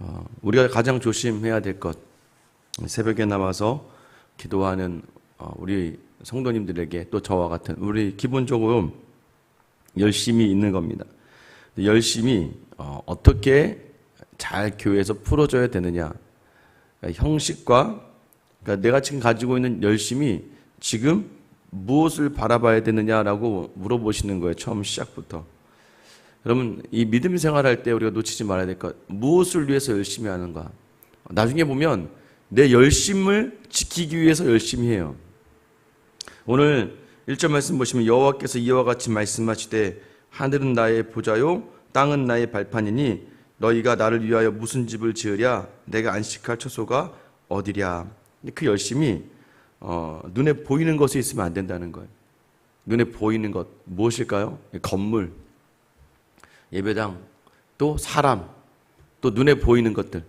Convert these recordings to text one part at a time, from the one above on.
어, 우리가 가장 조심해야 될 것, 새벽에 남아서 기도하는 어, 우리 성도님들에게 또 저와 같은 우리 기본적으로 열심히 있는 겁니다. 열심히 어, 어떻게 잘 교회에서 풀어줘야 되느냐. 그러니까 형식과 그러니까 내가 지금 가지고 있는 열심이 지금 무엇을 바라봐야 되느냐라고 물어보시는 거예요. 처음 시작부터. 여러분 이 믿음 생활할 때 우리가 놓치지 말아야 될 것 무엇을 위해서 열심히 하는가. 나중에 보면 내 열심을 지키기 위해서 열심히 해요. 오늘 1절 말씀 보시면 여호와께서 이와 같이 말씀하시되 하늘은 나의 보좌요 땅은 나의 발판이니 너희가 나를 위하여 무슨 집을 지으랴 내가 안식할 처소가 어디랴 그 열심히 어, 눈에 보이는 것이 있으면 안 된다는 거예요. 눈에 보이는 것 무엇일까요? 건물, 예배당, 또 사람, 또 눈에 보이는 것들.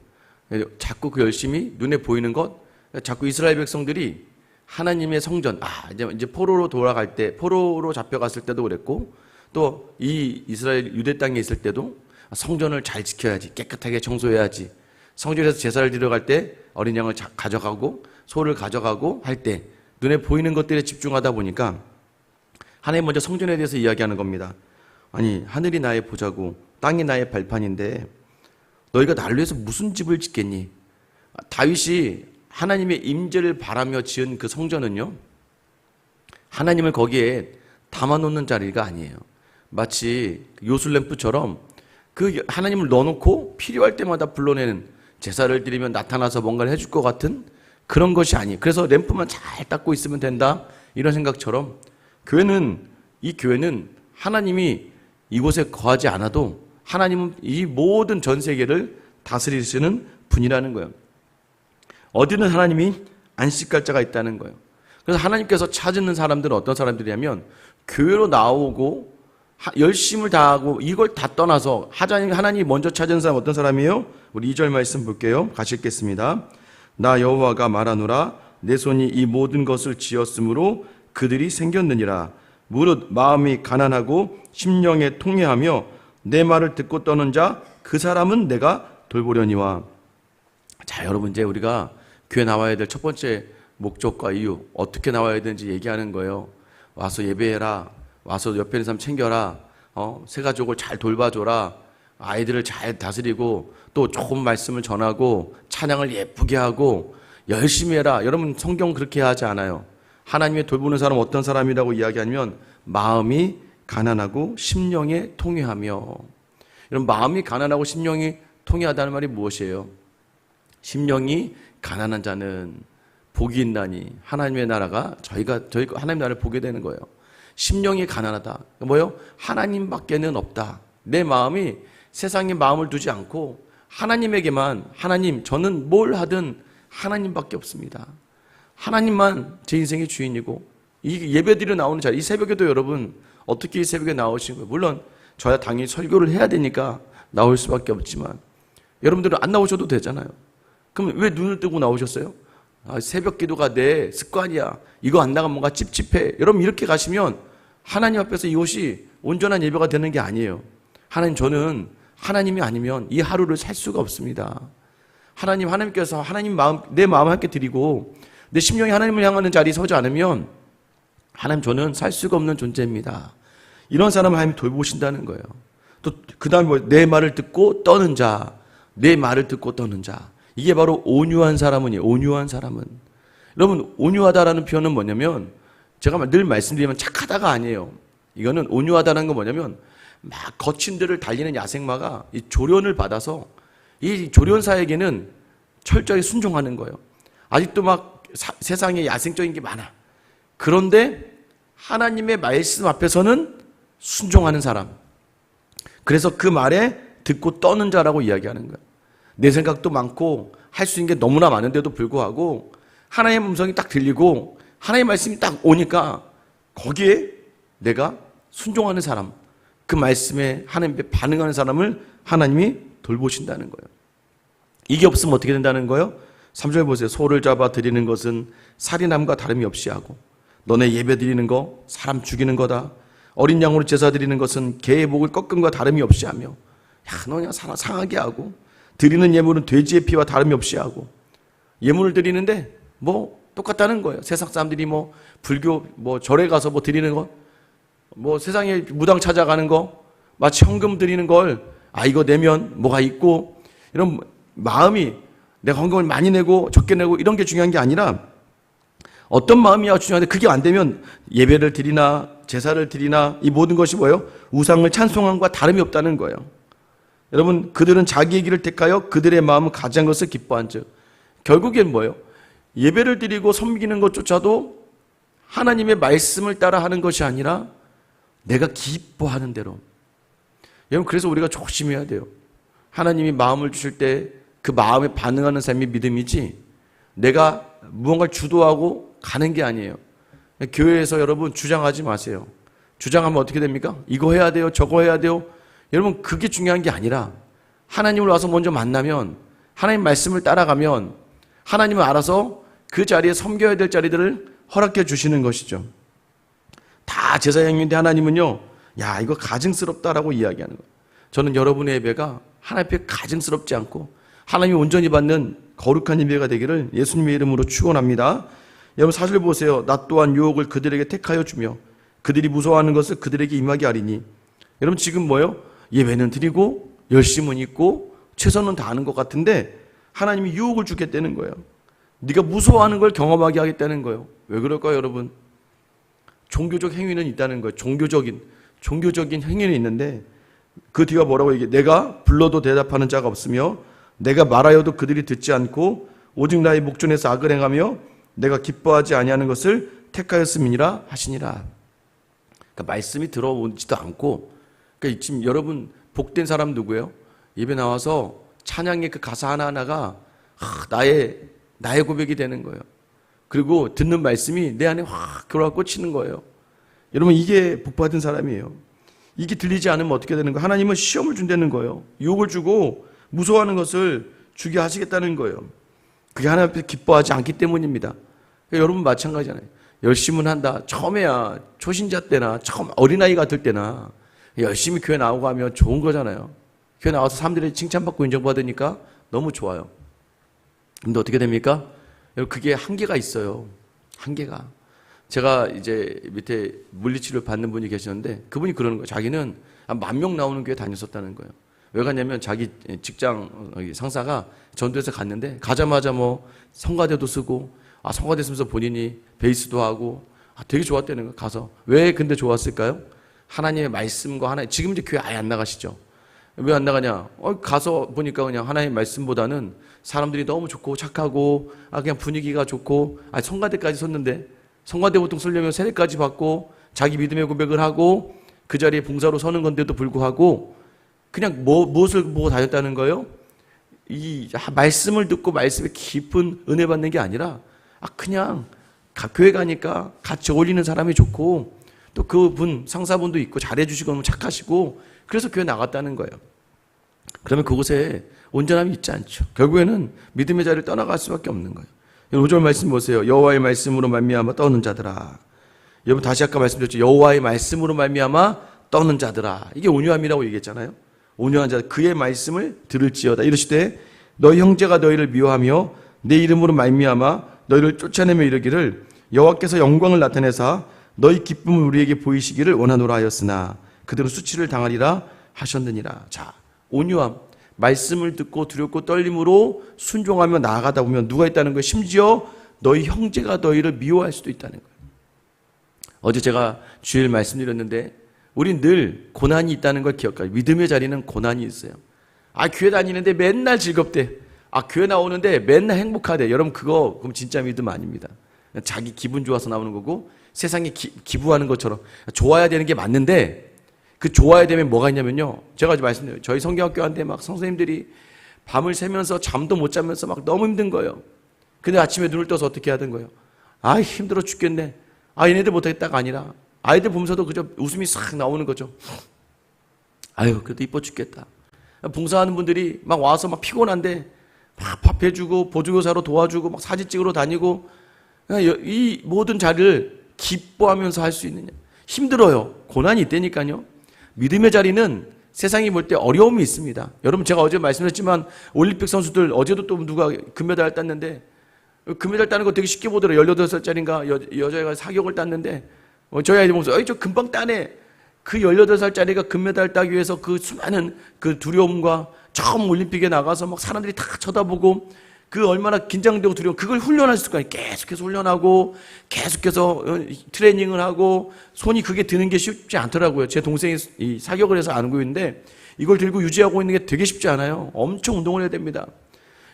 자꾸 그 열심히 눈에 보이는 것, 자꾸 이스라엘 백성들이 하나님의 성전, 아, 이제, 이제 포로로 돌아갈 때, 포로로 잡혀갔을 때도 그랬고, 또 이 이스라엘 유대 땅에 있을 때도 성전을 잘 지켜야지, 깨끗하게 청소해야지. 성전에서 제사를 드려갈 때 어린 양을 자- 가져가고, 소를 가져가고 할 때, 눈에 보이는 것들에 집중하다 보니까 하나님 먼저 성전에 대해서 이야기하는 겁니다. 아니, 하늘이 나의 보자고, 땅이 나의 발판인데, 너희가 나를 위해서 무슨 집을 짓겠니? 다윗이 하나님의 임재를 바라며 지은 그 성전은요, 하나님을 거기에 담아놓는 자리가 아니에요. 마치 요술램프처럼 그 하나님을 넣어놓고 필요할 때마다 불러내는 제사를 드리면 나타나서 뭔가를 해줄 것 같은 그런 것이 아니에요. 그래서 램프만 잘 닦고 있으면 된다. 이런 생각처럼 교회는, 이 교회는 하나님이 이곳에 거하지 않아도 하나님은 이 모든 전 세계를 다스리시는 분이라는 거예요. 어디는 하나님이 안식할 자가 있다는 거예요. 그래서 하나님께서 찾는 사람들은 어떤 사람들이냐면 교회로 나오고 하- 열심을 다하고 이걸 다 떠나서 하나님 하나님 먼저 찾은 사람 어떤 사람이에요? 우리 2절 말씀 볼게요. 같이 읽겠습니다. 나 여호와가 말하노라 내 손이 이 모든 것을 지었으므로 그들이 생겼느니라 무릇 마음이 가난하고 심령에 통회하며 내 말을 듣고 떠는 자 그 사람은 내가 돌보려니와 자, 여러분 이제 우리가 교회 나와야 될 첫 번째 목적과 이유 어떻게 나와야 되는지 얘기하는 거예요. 와서 예배해라. 와서 옆에 있는 사람 챙겨라. 어, 새 가족을 잘 돌봐줘라. 아이들을 잘 다스리고 또 좋은 말씀을 전하고 찬양을 예쁘게 하고 열심히 해라. 여러분 성경 그렇게 하지 않아요. 하나님의 돌보는 사람 어떤 사람이라고 이야기하면 마음이 가난하고 심령에 통회하며 여러분 마음이 가난하고 심령이 통회하다는 말이 무엇이에요? 심령이 가난한 자는 복이 있나니 하나님의 나라가 저희가 저희 하나님 나라를 보게 되는 거예요. 심령이 가난하다. 뭐요? 하나님밖에는 없다. 내 마음이 세상에 마음을 두지 않고 하나님에게만 하나님 저는 뭘 하든 하나님밖에 없습니다. 하나님만 제 인생의 주인이고 이 예배드려 나오는 자리 이 새벽에도 여러분 어떻게 이 새벽에 나오신 거예요? 물론 저야 당연히 설교를 해야 되니까 나올 수밖에 없지만 여러분들은 안 나오셔도 되잖아요. 그럼 왜 눈을 뜨고 나오셨어요? 아, 새벽 기도가 내 습관이야. 이거 안 나가면 뭔가 찝찝해. 여러분 이렇게 가시면 하나님 앞에서 이것이 온전한 예배가 되는 게 아니에요. 하나님 저는 하나님이 아니면 이 하루를 살 수가 없습니다. 하나님 하나님께서 하나님 마음 내 마음을 함께 드리고 내 심령이 하나님을 향하는 자리에 서지 않으면 하나님 저는 살 수가 없는 존재입니다. 이런 사람을 하나님 돌보신다는 거예요. 또 그 다음에 뭐내 말을 듣고 떠는 자, 내 말을 듣고 떠는 자. 이게 바로 온유한 사람은 온유한 사람은 여러분 온유하다라는 표현은 뭐냐면 제가 늘 말씀드리면 착하다가 아니에요. 이거는 온유하다는 건 뭐냐면 막 거친 데를 달리는 야생마가 이 조련을 받아서 이 조련사에게는 철저히 순종하는 거예요. 아직도 막 사- 세상에 야생적인 게 많아. 그런데 하나님의 말씀 앞에서는 순종하는 사람. 그래서 그 말에 듣고 떠는 자라고 이야기하는 거예요. 내 생각도 많고 할 수 있는 게 너무나 많은데도 불구하고 하나님의 음성이 딱 들리고 하나님의 말씀이 딱 오니까 거기에 내가 순종하는 사람, 그 말씀에 하나님께 반응하는 사람을 하나님이 돌보신다는 거예요. 이게 없으면 어떻게 된다는 거예요? 3절 보세요. 소를 잡아 드리는 것은 살인함과 다름이 없이 하고 너네 예배 드리는 거 사람 죽이는 거다. 어린 양으로 제사 드리는 것은 개의 목을 꺾음과 다름이 없이 하며 야, 너 그냥 사람 상하게 하고 드리는 예물은 돼지의 피와 다름이 없이 하고 예물을 드리는데 뭐 똑같다는 거예요. 세상 사람들이 뭐 불교 뭐 절에 가서 뭐 드리는 거, 뭐 세상에 무당 찾아가는 거, 마치 헌금 드리는 걸 아 이거 내면 뭐가 있고 이런 마음이 내가 헌금을 많이 내고 적게 내고 이런 게 중요한 게 아니라 어떤 마음이야 중요한데 그게 안 되면 예배를 드리나 제사를 드리나 이 모든 것이 뭐예요? 우상을 찬송함과 다름이 없다는 거예요. 여러분 그들은 자기의 길을 택하여 그들의 마음은 가장 것을 기뻐한즉 결국엔 뭐예요? 예배를 드리고 섬기는 것조차도 하나님의 말씀을 따라 하는 것이 아니라 내가 기뻐하는 대로. 여러분 그래서 우리가 조심해야 돼요. 하나님이 마음을 주실 때 그 마음에 반응하는 삶이 믿음이지 내가 무언가를 주도하고 가는 게 아니에요. 교회에서 여러분 주장하지 마세요. 주장하면 어떻게 됩니까? 이거 해야 돼요. 저거 해야 돼요. 여러분 그게 중요한 게 아니라 하나님을 와서 먼저 만나면 하나님 말씀을 따라가면 하나님은 알아서 그 자리에 섬겨야 될 자리들을 허락해 주시는 것이죠. 다 제사장인데 하나님은요, 야, 이거 가증스럽다라고 이야기하는 거예요. 저는 여러분의 예배가 하나님 앞에 가증스럽지 않고 하나님이 온전히 받는 거룩한 예배가 되기를 예수님의 이름으로 축원합니다. 여러분 사실 보세요. 나 또한 유혹을 그들에게 택하여 주며 그들이 무서워하는 것을 그들에게 임하게 하리니 여러분 지금 뭐요? 예배는 드리고 열심은 있고 최선은 다하는 것 같은데 하나님이 유혹을 주겠다는 거예요. 네가 무서워하는 걸 경험하게 하겠다는 거예요. 왜 그럴까요, 여러분? 종교적 행위는 있다는 거예요. 종교적인 종교적인 행위는 있는데 그 뒤가 뭐라고 얘기해? 내가 불러도 대답하는 자가 없으며 내가 말하여도 그들이 듣지 않고 오직 나의 목전에서 악을 행하며 내가 기뻐하지 아니하는 것을 택하였음이니라 하시니라. 그러니까 말씀이 들어오지도 않고 그러니까 지금 여러분 복된 사람 누구예요? 입에 나와서 찬양의 그 가사 하나하나가 하, 나의 나의 고백이 되는 거예요. 그리고 듣는 말씀이 내 안에 확 들어와 꽂히는 거예요. 여러분 이게 복 받은 사람이에요. 이게 들리지 않으면 어떻게 되는 거예요? 하나님은 시험을 준다는 거예요. 유혹을 주고 무서워하는 것을 주게 하시겠다는 거예요. 그게 하나님 앞에 기뻐하지 않기 때문입니다. 그러니까 여러분 마찬가지잖아요. 열심은 한다. 처음에야 초신자 때나 처음 어린아이 같을 때나 열심히 교회 나오고 하면 좋은 거잖아요. 교회 나와서 사람들이 칭찬받고 인정받으니까 너무 좋아요. 근데 어떻게 됩니까? 여러분 그게 한계가 있어요. 한계가. 제가 이제 밑에 물리치료를 받는 분이 계시는데 그분이 그러는 거예요. 자기는 한 만 명 나오는 교회 다녔었다는 거예요. 왜 갔냐면 자기 직장 상사가 전도에서 갔는데 가자마자 뭐 성가대도 쓰고 아 성가대 쓰면서 본인이 베이스도 하고 아 되게 좋았다는 거 가서 왜 근데 좋았을까요? 하나님의 말씀과 하나 지금 이제 교회 아예 안 나가시죠. 왜 안 나가냐? 어, 가서 보니까 그냥 하나님 말씀보다는 사람들이 너무 좋고 착하고 아 그냥 분위기가 좋고 아 성가대까지 섰는데 성가대 보통 쓰려면 세례까지 받고 자기 믿음의 고백을 하고 그 자리에 봉사로 서는 건데도 불구하고 그냥 뭐, 무엇을 보고 다녔다는 거예요? 이 말씀을 듣고 말씀에 깊은 은혜 받는 게 아니라 아 그냥 교회 가니까 같이 어울리는 사람이 좋고 또 그분 상사분도 있고 잘해주시고 너무 착하시고 그래서 교회 나갔다는 거예요. 그러면 그곳에 온전함이 있지 않죠. 결국에는 믿음의 자리를 떠나갈 수밖에 없는 거예요. 5절 말씀 보세요. 여호와의 말씀으로 말미암아 떠는 자들아. 여러분 다시 아까 말씀드렸죠. 여호와의 말씀으로 말미암아 떠는 자들아. 이게 온유함이라고 얘기했잖아요. 온유한 자 그의 말씀을 들을지어다. 이르시되 너희 형제가 너희를 미워하며 내 이름으로 말미암아 너희를 쫓아내며 이르기를 여호와께서 영광을 나타내사 너희 기쁨을 우리에게 보이시기를 원하노라 하였으나 그들은 수치를 당하리라 하셨느니라. 자, 온유함. 말씀을 듣고 두렵고 떨림으로 순종하며 나아가다 보면 누가 있다는 거예요? 심지어 너희 형제가 너희를 미워할 수도 있다는 거예요. 어제 제가 주일 말씀드렸는데 우린 늘 고난이 있다는 걸 기억해요. 믿음의 자리는 고난이 있어요. 아, 교회 다니는데 맨날 즐겁대. 아, 교회 나오는데 맨날 행복하대. 여러분, 그거, 그럼 진짜 믿음 아닙니다. 자기 기분 좋아서 나오는 거고, 세상에 기, 기부하는 것처럼. 좋아야 되는 게 맞는데, 그 좋아야 되면 뭐가 있냐면요. 제가 말씀드려요. 저희 성경학교 한테 막 선생님들이 밤을 새면서 잠도 못 자면서 막 너무 힘든 거예요. 근데 아침에 눈을 떠서 어떻게 하던 거예요? 아, 힘들어 죽겠네. 아, 얘네들 못하겠다가 아니라, 아이들 보면서도 그저 웃음이 싹 나오는 거죠. 아유, 그래도 이뻐 죽겠다. 봉사하는 분들이 막 와서 막 피곤한데 막 밥해주고 보조교사로 도와주고 막 사진 찍으러 다니고 이 모든 자리를 기뻐하면서 할 수 있느냐. 힘들어요. 고난이 있다니까요. 믿음의 자리는 세상이 볼 때 어려움이 있습니다. 여러분 제가 어제 말씀드렸지만 올림픽 선수들 어제도 또 누가 금메달 땄는데 금메달 따는 거 되게 쉽게 보더라고요. 18살짜리인가 여, 여자애가 사격을 땄는데 어, 저희 아이들 보면서 저 금방 따네. 그 18살짜리가 금메달 따기 위해서 그 수많은 그 두려움과 처음 올림픽에 나가서 막 사람들이 다 쳐다보고 그 얼마나 긴장되고 두려워 그걸 훈련했을 거아요 계속해서 훈련하고 계속해서 어, 트레이닝을 하고 손이 그게 드는 게 쉽지 않더라고요. 제 동생이 이 사격을 해서 알고 있는데 이걸 들고 유지하고 있는 게 되게 쉽지 않아요. 엄청 운동을 해야 됩니다.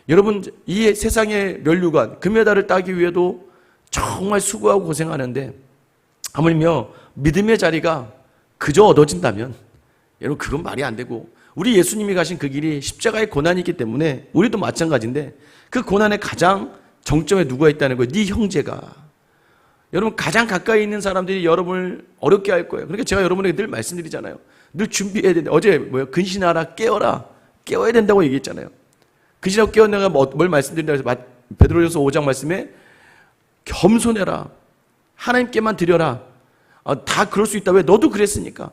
여러분 이 세상의 면류관 금메달을 따기 위해도 정말 수고하고 고생하는데 하물며 믿음의 자리가 그저 얻어진다면 여러분 그건 말이 안 되고 우리 예수님이 가신 그 길이 십자가의 고난이 있기 때문에 우리도 마찬가지인데 그 고난의 가장 정점에 누가 있다는 거예요. 네 형제가. 여러분 가장 가까이 있는 사람들이 여러분을 어렵게 할 거예요. 그러니까 제가 여러분에게 늘 말씀드리잖아요. 늘 준비해야 된다. 어제 뭐요? 근신하라 깨어라. 깨워야 된다고 얘기했잖아요. 근신하고 깨어 내가 뭐- 뭘 말씀드린다 해서 베드로전서 5장 말씀에 겸손해라. 하나님께만 드려라. 아, 다 그럴 수 있다. 왜? 너도 그랬으니까.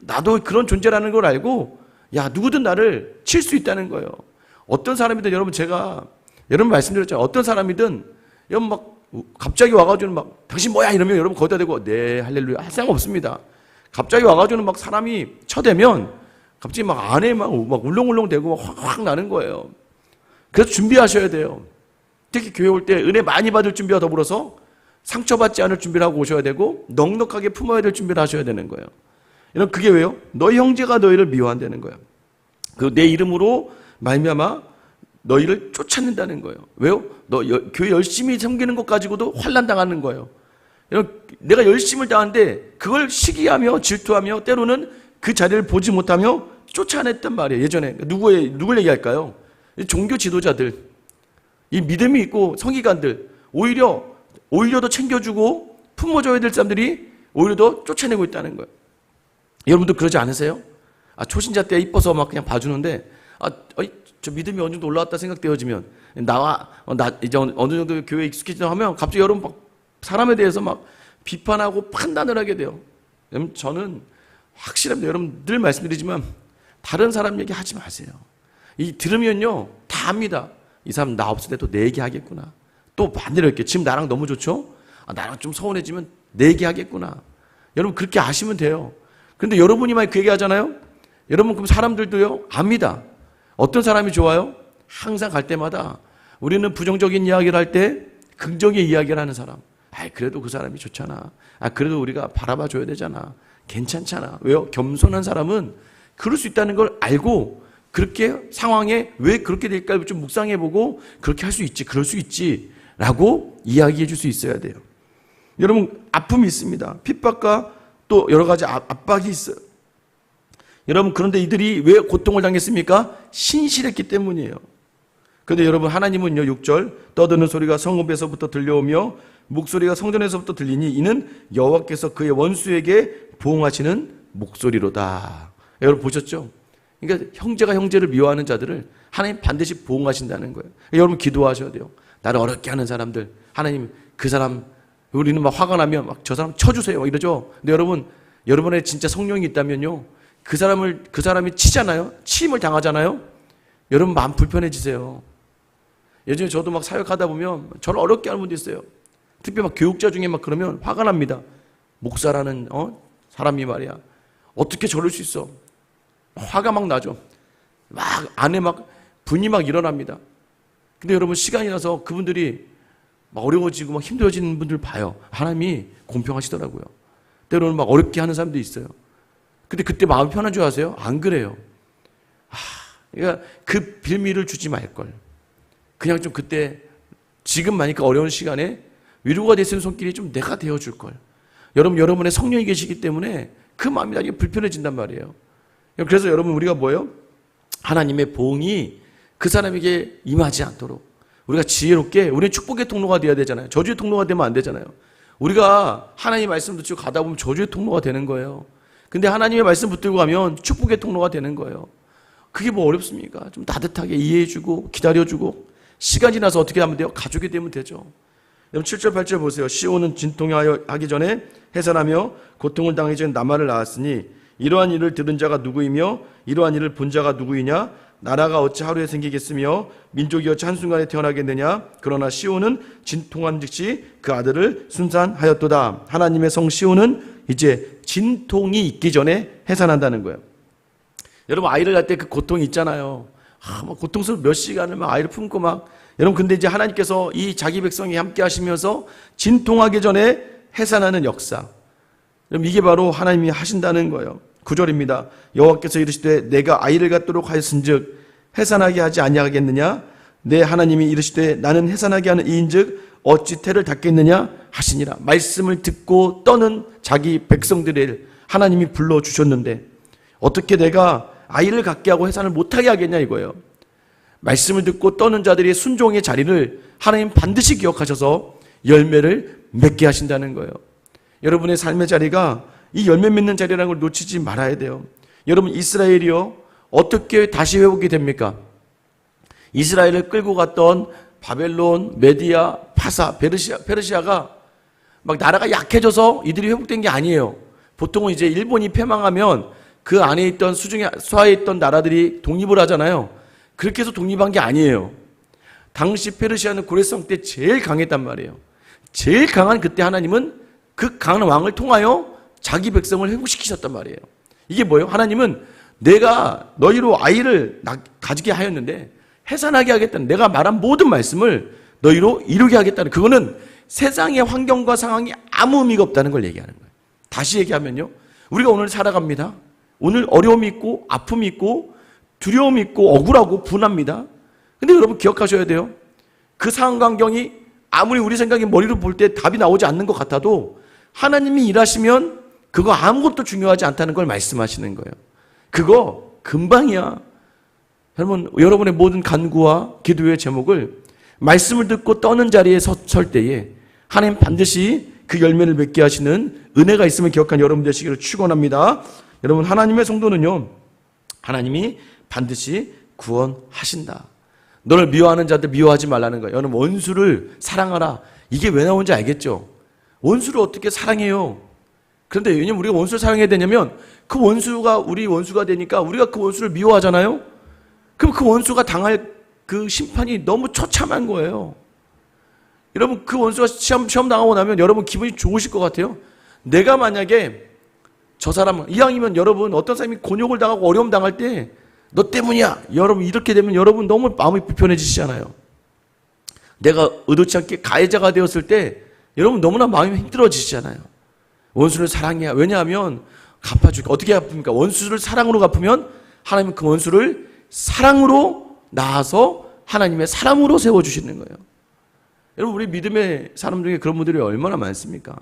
나도 그런 존재라는 걸 알고 야 누구든 나를 칠 수 있다는 거예요. 어떤 사람이든 여러분 제가 여러분 말씀드렸잖아요. 어떤 사람이든 여러분 막 갑자기 와가지고 막 당신 뭐야 이러면 여러분 거기다 대고 네 할렐루야 할 생각 없습니다. 갑자기 와가지고는 막 사람이 쳐대면 갑자기 막 안에 막, 막 울렁울렁 대고 막 확, 확 나는 거예요. 그래서 준비하셔야 돼요. 특히 교회 올 때 은혜 많이 받을 준비와 더불어서 상처받지 않을 준비를 하고 오셔야 되고 넉넉하게 품어야 될 준비를 하셔야 되는 거예요. 여러분 그게 왜요? 너희 형제가 너희를 미워한다는 거예요. 그 내 이름으로 말미암아 너희를 쫓아낸다는 거예요. 왜요? 너 여, 교회 열심히 섬기는 것 가지고도 환란 당하는 거예요. 여러분 내가 열심을 다하는데 그걸 시기하며 질투하며 때로는 그 자리를 보지 못하며 쫓아냈단 말이에요. 예전에 누구의 누굴 얘기할까요? 이 종교 지도자들, 이 믿음이 있고 성기관들 오히려 오히려 더 챙겨주고 품어줘야 될 사람들이 오히려 더 쫓아내고 있다는 거예요. 여러분도 그러지 않으세요? 아, 초신자 때 이뻐서 막 그냥 봐주는데, 아, 어이, 저 믿음이 어느 정도 올라왔다 생각되어지면, 나와, 어, 나, 이제 어느 정도 교회에 익숙해지다 하면 갑자기 여러분 막 사람에 대해서 막 비판하고 판단을 하게 돼요. 여러분, 저는 확실합니다. 여러분 늘 말씀드리지만, 다른 사람 얘기 하지 마세요. 이 들으면요, 다 압니다. 이 사람 나 없을 때또내 얘기 하겠구나. 또 반대로 이렇게, 지금 나랑 너무 좋죠? 아, 나랑 좀 서운해지면 내 얘기 하겠구나. 여러분 그렇게 아시면 돼요. 근데 여러분이 막그 얘기 하잖아요? 여러분 그럼 사람들도요, 압니다. 어떤 사람이 좋아요? 항상 갈 때마다 우리는 부정적인 이야기를 할 때 긍정의 이야기를 하는 사람. 아, 그래도 그 사람이 좋잖아. 아, 그래도 우리가 바라봐 줘야 되잖아. 괜찮잖아. 왜요? 겸손한 사람은 그럴 수 있다는 걸 알고 그렇게 상황에 왜 그렇게 될까 좀 묵상해 보고 그렇게 할 수 있지. 그럴 수 있지 라고 이야기해 줄 수 있어야 돼요. 여러분 아픔이 있습니다. 핍박과 또 여러 가지 아- 압박이 있어요. 여러분 그런데 이들이 왜 고통을 당했습니까? 신실했기 때문이에요. 그런데 여러분 하나님은요 6절 떠드는 소리가 성읍에서부터 들려오며 목소리가 성전에서부터 들리니 이는 여호와께서 그의 원수에게 보응하시는 목소리로다. 여러분 보셨죠? 그러니까 형제가 형제를 미워하는 자들을 하나님 반드시 보응하신다는 거예요. 여러분 기도하셔야 돼요. 나를 어렵게 하는 사람들 하나님 그 사람 우리는 막 화가 나면 막 저 사람 쳐주세요 막 이러죠. 근데 여러분 여러분의 진짜 성령이 있다면요 그 사람을 그 사람이 치잖아요. 치임을 당하잖아요. 여러분 마음 불편해지세요. 예전에 저도 막 사역하다 보면 저를 어렵게 하는 분도 있어요. 특히 막 교육자 중에 막 그러면 화가 납니다. 목사라는 어 사람이 말이야 어떻게 저럴 수 있어? 화가 막 나죠. 막 안에 막 분이 막 일어납니다. 근데 여러분 시간이 나서 그분들이 막 어려워지고 막 힘들어지는 분들 봐요. 하나님이 공평하시더라고요. 때로는 막 어렵게 하는 사람도 있어요. 근데 그때 마음 편한 줄 아세요? 안 그래요. 아, 그러니까 그 빌미를 주지 말 걸. 그냥 좀 그때 지금 많으니까 어려운 시간에 위로가 될 수 있는 손길이 좀 내가 되어 줄 걸. 여러분 여러분의 성령이 계시기 때문에 그 마음이 나중에 불편해진단 말이에요. 그래서 여러분 우리가 뭐예요? 하나님의 보응이 그 사람에게 임하지 않도록 우리가 지혜롭게 우리는 축복의 통로가 되어야 되잖아요. 저주의 통로가 되면 안 되잖아요. 우리가 하나님 말씀 듣고 가다 보면 저주의 통로가 되는 거예요. 근데 하나님의 말씀 붙들고 가면 축복의 통로가 되는 거예요. 그게 뭐 어렵습니까? 좀 따뜻하게 이해해주고 기다려주고 시간 지나서 어떻게 하면 돼요? 가족이 되면 되죠. 여러분 7절 8절 보세요. 시온은 진통하기 전에 해산하며 고통을 당하기 전에 남아를 낳았으니 이러한 일을 들은 자가 누구이며 이러한 일을 본 자가 누구이냐 나라가 어찌 하루에 생기겠으며 민족이 어찌 한순간에 태어나겠느냐? 그러나 시온은 진통한 즉시 그 아들을 순산하였도다. 하나님의 성 시온은 이제 진통이 있기 전에 해산한다는 거예요. 여러분 아이를 낳을 때 그 고통이 있잖아요. 아, 막 고통스러운 몇 시간을 막 아이를 품고 막. 여러분 근데 이제 하나님께서 이 자기 백성이 함께 하시면서 진통하기 전에 해산하는 역사. 여러분 이게 바로 하나님이 하신다는 거예요. 9절입니다. 여호와께서 이르시되 내가 아이를 갖도록 하였은즉 해산하게 하지 아니하겠느냐 내 하나님이 이르시되 나는 해산하게 하는 이인즉 어찌 태를 닫겠느냐 하시니라 말씀을 듣고 떠는 자기 백성들을 하나님이 불러 주셨는데 어떻게 내가 아이를 갖게 하고 해산을 못하게 하겠냐 이거예요. 말씀을 듣고 떠는 자들의 순종의 자리를 하나님 반드시 기억하셔서 열매를 맺게 하신다는 거예요. 여러분의 삶의 자리가 이 열매 맺는 자리라는 걸 놓치지 말아야 돼요. 여러분 이스라엘이요 어떻게 다시 회복이 됩니까? 이스라엘을 끌고 갔던 바벨론, 메디아, 파사, 페르시아, 페르시아가 막 나라가 약해져서 이들이 회복된 게 아니에요. 보통은 이제 일본이 패망하면 그 안에 있던 수중에 수하에 있던 나라들이 독립을 하잖아요. 그렇게 해서 독립한 게 아니에요. 당시 페르시아는 고레성 때 제일 강했단 말이에요. 제일 강한 그때 하나님은 그 강한 왕을 통하여 자기 백성을 회복시키셨단 말이에요. 이게 뭐예요? 하나님은 내가 너희로 아이를 낳- 가지게 하였는데 해산하게 하겠다는 내가 말한 모든 말씀을 너희로 이루게 하겠다는 그거는 세상의 환경과 상황이 아무 의미가 없다는 걸 얘기하는 거예요. 다시 얘기하면요. 우리가 오늘 살아갑니다. 오늘 어려움이 있고 아픔이 있고 두려움이 있고 억울하고 분합니다. 근데 여러분 기억하셔야 돼요. 그 상황 환경이 아무리 우리 생각이 머리로 볼 때 답이 나오지 않는 것 같아도 하나님이 일하시면 그거 아무것도 중요하지 않다는 걸 말씀하시는 거예요. 그거 금방이야. 여러분, 여러분의 모든 간구와 기도의 제목을 말씀을 듣고 떠는 자리에 서, 설 때에 하나님 반드시 그 열매를 맺게 하시는 은혜가 있음을 기억한 여러분 되시기를 축원합니다. 여러분 하나님의 성도는요. 하나님이 반드시 구원하신다. 너를 미워하는 자들 미워하지 말라는 거예요. 여러분 원수를 사랑하라. 이게 왜 나온지 알겠죠? 원수를 어떻게 사랑해요? 그런데 왜냐면 우리가 원수를 사랑해야 되냐면 그 원수가 우리 원수가 되니까 우리가 그 원수를 미워하잖아요. 그럼 그 원수가 당할 그 심판이 너무 처참한 거예요. 여러분 그 원수가 시험, 시험 당하고 나면 여러분 기분이 좋으실 것 같아요. 내가 만약에 저 사람 이왕이면 여러분 어떤 사람이 곤욕을 당하고 어려움 당할 때 너 때문이야. 여러분 이렇게 되면 여러분 너무 마음이 불편해지시잖아요. 내가 의도치 않게 가해자가 되었을 때 여러분 너무나 마음이 힘들어지시잖아요. 원수를 사랑해야 왜냐하면 갚아주니까 어떻게 갚습니까? 원수를 사랑으로 갚으면 하나님은 그 원수를 사랑으로 낳아서 하나님의 사랑으로 세워주시는 거예요. 여러분 우리 믿음의 사람 중에 그런 분들이 얼마나 많습니까?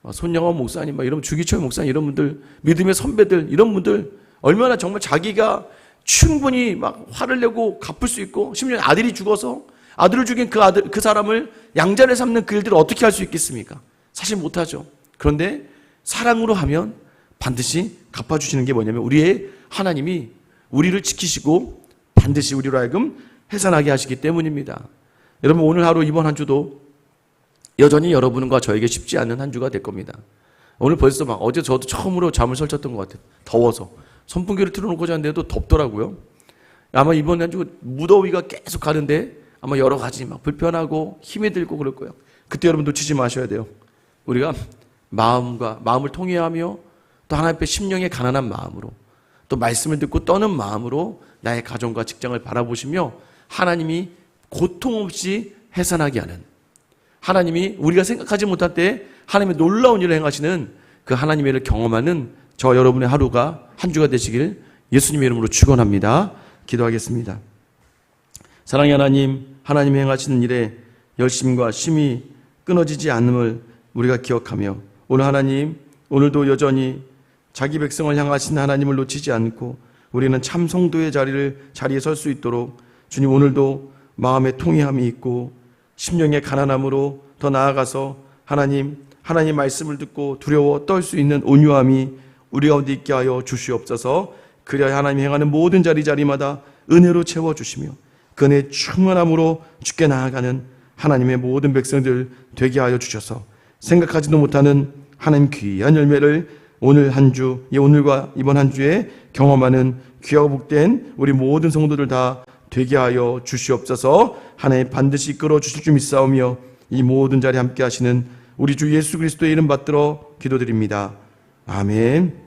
막 손영원 목사님, 막 이런 주기철 목사님 이런 분들, 믿음의 선배들 이런 분들 얼마나 정말 자기가 충분히 막 화를 내고 갚을 수 있고 심지어 아들이 죽어서 아들을 죽인 그 아들 그 사람을 양자를 삼는 그 일들을 어떻게 할 수 있겠습니까? 사실 못하죠. 그런데 사랑으로 하면 반드시 갚아주시는 게 뭐냐면 우리의 하나님이 우리를 지키시고 반드시 우리로 하여금 해산하게 하시기 때문입니다. 여러분 오늘 하루 이번 한 주도 여전히 여러분과 저에게 쉽지 않은 한 주가 될 겁니다. 오늘 벌써 막 어제 저도 처음으로 잠을 설쳤던 것 같아요. 더워서 선풍기를 틀어놓고 잤는데도 덥더라고요. 아마 이번 한 주 무더위가 계속 가는데 아마 여러 가지 막 불편하고 힘이 들고 그럴 거예요. 그때 여러분 놓치지 마셔야 돼요. 우리가 마음과 마음을 통해하며 또 하나님 앞에 심령의 가난한 마음으로 또 말씀을 듣고 떠는 마음으로 나의 가정과 직장을 바라보시며 하나님이 고통 없이 해산하게 하는 하나님이 우리가 생각하지 못할 때 하나님의 놀라운 일을 행하시는 그 하나님의 일을 경험하는 저 여러분의 하루가 한 주가 되시길 예수님의 이름으로 축원합니다. 기도하겠습니다. 사랑의 하나님, 하나님이 행하시는 일에 열심과 쉼이 끊어지지 않음을 우리가 기억하며 오늘 하나님, 오늘도 여전히 자기 백성을 향하신 하나님을 놓치지 않고 우리는 참 성도의 자리를 자리에 설 수 있도록 주님 오늘도 마음의 통회함이 있고 심령의 가난함으로 더 나아가서 하나님 하나님 말씀을 듣고 두려워 떨 수 있는 온유함이 우리 가운데 있게 하여 주시옵소서. 그래야 하나님이 행하는 모든 자리 자리마다 은혜로 채워 주시며 그 은혜 충만함으로 죽게 나아가는 하나님의 모든 백성들 되게 하여 주셔서 생각하지도 못하는 하나님 귀한 열매를 오늘 한 주, 이 오늘과 이번 한 주에 경험하는 귀하고 복된 우리 모든 성도들 다 되게 하여 주시옵소서 하나님 반드시 이끌어 주실 줄 믿사오며 이 모든 자리에 함께 하시는 우리 주 예수 그리스도의 이름 받들어 기도드립니다. 아멘.